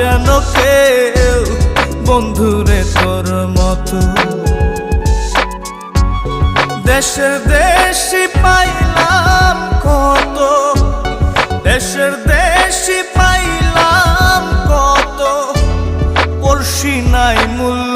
যেন কেউ বন্ধুরে তোর মতো। দেশে দেশি পাইলাম কত, দেশের দেশি পাইলাম কত। পড়শি নাই মূল্য